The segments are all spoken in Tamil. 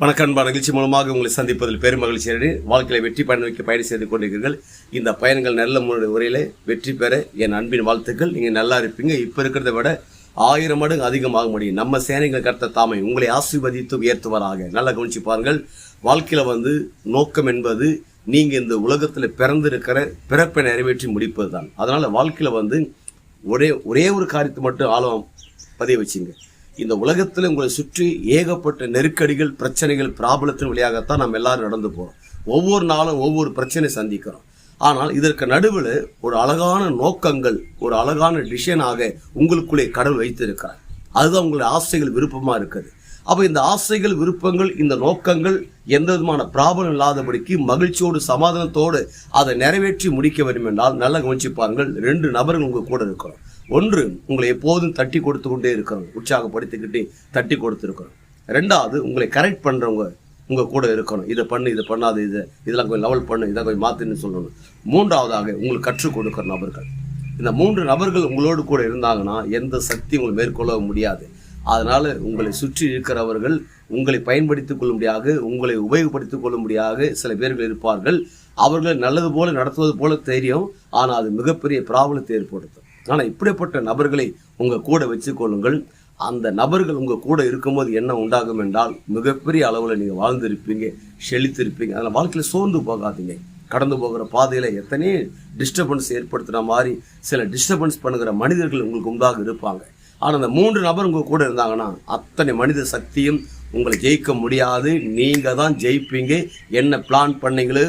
வணக்கம் நிகழ்ச்சி மூலமாக உங்களை சந்திப்பதில் பெரும் மகிழ்ச்சி. அடைகிறேன். வெற்றி பயணம் வைக்க பயணம் செய்து கொண்டிருக்கிறீர்கள். இந்த பயணங்கள் நல்ல முறை வெற்றி பெற என் அன்பின் வாழ்த்துக்கள். நீங்கள் நல்லா இருப்பீங்க. இப்போ இருக்கிறத விட ஆயிரம் மடங்கு அதிகமாக முடியும். நம்ம சேனைகள் கருத்த தாமை உங்களை ஆசீர்வதித்து உயர்த்துவராக. நல்லா கவனிச்சு பாருங்கள். வாழ்க்கையில் வந்து நோக்கம் என்பது நீங்கள் இந்த உலகத்தில் பிறந்திருக்கிற பிறப்பை நிறைவேற்றி முடிப்பது தான் அதனால் வாழ்க்கையில் வந்து ஒரே ஒரே ஒரு காரியத்தை மட்டும் ஆழம் பதிய வச்சுங்க. இந்த உலகத்தில் உங்களை சுற்றி ஏகப்பட்ட நெருக்கடிகள் பிரச்சனைகள் பிராபலத்தின் வழியாகத்தான் நம்ம எல்லாரும் நடந்து போகிறோம் ஒவ்வொரு நாளும் ஒவ்வொரு பிரச்சனை சந்திக்கிறோம். ஆனால் இதற்கு நடுவில் ஒரு அழகான நோக்கங்கள் ஒரு அழகான டிசைனாக உங்களுக்குள்ளே கடவுள் வைத்திருக்கிறார். அதுதான் உங்களுடைய ஆசைகள் விருப்பமாக இருக்குது. அப்போ இந்த ஆசைகள் விருப்பங்கள் இந்த நோக்கங்கள் எந்த விதமான பிராபலம் இல்லாதபடிக்கு மகிழ்ச்சியோடு சமாதானத்தோடு அதை நிறைவேற்றி முடிக்க வேண்டும் என்றால் நல்லா கவனிச்சு பாருங்கள் ரெண்டு நபர்கள் உங்கள் கூட இருக்கணும் ஒன்று உங்களை எப்போதும் தட்டி கொடுத்து கொண்டே இருக்கிறோம் உற்சாகப்படுத்திக்கிட்டே தட்டி கொடுத்துருக்குறோம் ரெண்டாவது உங்களை கரெக்ட் பண்ணுறவங்க உங்கள் கூட இருக்கணும். இதை பண்ணு இதை பண்ணாது இதை இதெல்லாம் கொஞ்சம் லெவல் பண்ணு இதை கொஞ்சம் மாற்றுன்னு சொல்லணும். மூன்றாவதாக உங்களுக்கு கற்றுக் கொடுக்குற நபர்கள். இந்த மூன்று நபர்கள் உங்களோடு கூட இருந்தாங்கன்னா எந்த சக்தி உங்களை மேற்கொள்ள முடியாது. அதனால் உங்களை சுற்றி இருக்கிறவர்கள் உங்களை பயன்படுத்திக் கொள்ளும்படியாக உங்களை உபயோகப்படுத்திக் கொள்ளும்படியாக சில பேர்கள் இருப்பார்கள். அவர்கள் நல்லது போல நடத்துவது போல தெரியும். ஆனால் அது மிகப்பெரிய பிராபலத்தை ஏற்படுத்தும். ஆனால் இப்படிப்பட்ட நபர்களை உங்கள் கூட வச்சுக்கொள்ளுங்கள் அந்த நபர்கள் உங்கள் கூட இருக்கும்போது என்ன உண்டாகும் என்றால் மிகப்பெரிய அளவில் நீங்கள் வாழ்ந்திருப்பீங்க செழித்திருப்பீங்க. அதனால் வாழ்க்கையில் சோர்ந்து போகாதீங்க. கடந்து போகிற பாதையில் எத்தனையோ டிஸ்டர்பன்ஸ் ஏற்படுத்துகிற மாதிரி சில டிஸ்டர்பன்ஸ் பண்ணுகிற மனிதர்கள் உங்களுக்கு உண்டாக இருப்பாங்க. ஆனால் அந்த மூன்று நபர் உங்கள் கூட இருந்தாங்கன்னா அத்தனை மனித சக்தியும் உங்களை ஜெயிக்க முடியாது. நீங்கள் தான் ஜெயிப்பீங்க. என்ன பிளான் பண்ணீங்களோ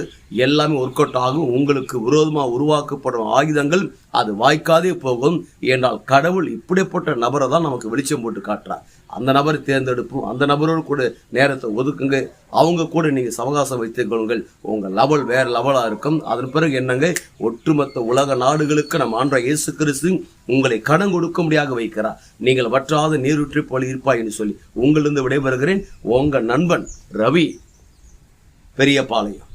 எல்லாமே ஒர்க் அவுட் ஆகும். உங்களுக்கு விரோதமாக உருவாக்கப்படும் ஆயுதங்கள் அது வாய்க்காதே போகும் என்றால் கடவுள் இப்படிப்பட்ட நபரை தான் நமக்கு வெளிச்சம் போட்டு காட்டுறார். அந்த நபரை தேர்ந்தெடுப்போம். அந்த நபரோடு கூட நேரத்தை ஒதுக்குங்க. அவங்க கூட நீங்கள் சவகாசம் வைத்துக் கொள்ளுங்கள். உங்கள் லெவல் வேறு லெவலாக இருக்கும். அதன் பிறகு என்னங்க? ஒட்டுமொத்த உலக நாடுகளுக்கு நம்ம ஆன்ற இயேசு கிறிஸ்து உங்களை கடன் கொடுக்கும்படியாக வைக்கிறார். நீங்கள் வற்றாத நீரூற்றி போல இருப்பாய் என்று சொல்லி உங்களிருந்து விடைபெறுகிறேன். உங்கள் நண்பன் ரவி பெரியபாளையம்.